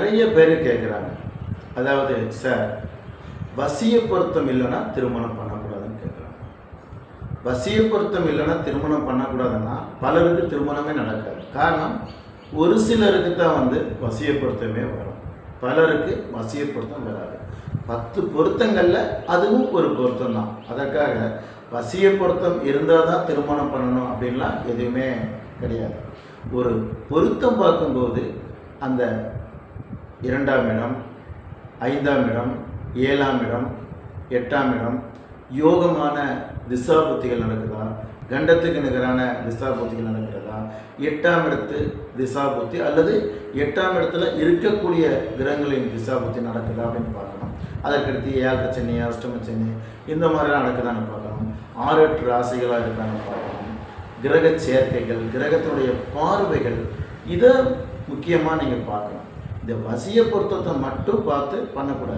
நிறைய பேர் கேட்குறாங்க அதாவது சார் வசிய பொருத்தம் இல்லைன்னா திருமணம் பண்ணக்கூடாதுன்னு கேட்குறாங்க வசிய பொருத்தம் இல்லைன்னா திருமணம் பண்ணக்கூடாதுன்னா பலருக்கு திருமணமே நடக்காது. காரணம் ஒரு சிலருக்கு தான் வந்து வசிய பொருத்தமே வரும். பலருக்கு வசிய பொருத்தம் வராது. பத்து பொருத்தங்களில் அதுவும் ஒரு பொருத்தம் தான். அதற்காக வசிய பொருத்தம் இருந்தால் தான் திருமணம் பண்ணணும் அப்படின்லாம் எதுவுமே கிடையாது. ஒரு பொருத்தம் பார்க்கும்போது அந்த இரண்டாம் இடம் ஐந்தாம் இடம் ஏழாம் இடம் எட்டாம் இடம். யோகமான திசாபுத்திகள் நடக்குதா? கண்டத்துக்கு நிகரான திசாபுத்திகள் நடக்கிறதா? எட்டாம் இடத்து திசாபுத்தி அல்லது எட்டாம் இடத்துல இருக்கக்கூடிய கிரகங்களின் திசாபுத்தி நடக்குதா அப்படின்னு பார்க்கணும். அதற்கடுத்து ஏழரை சென்னை அஷ்டம சென்னை இந்த மாதிரிலாம் நடக்குதான்னு பார்க்கணும். ஆறு எட்டு ராசிகளாக இருக்கான்னு பார்க்கணும். கிரக சேர்க்கைகள் கிரகத்தினுடைய பார்வைகள் இதை முக்கியமாக நீங்கள் பார்க்கணும். இந்த வசிய பொருத்தத்தை மட்டும் பார்த்து பண்ணக்கூடாது.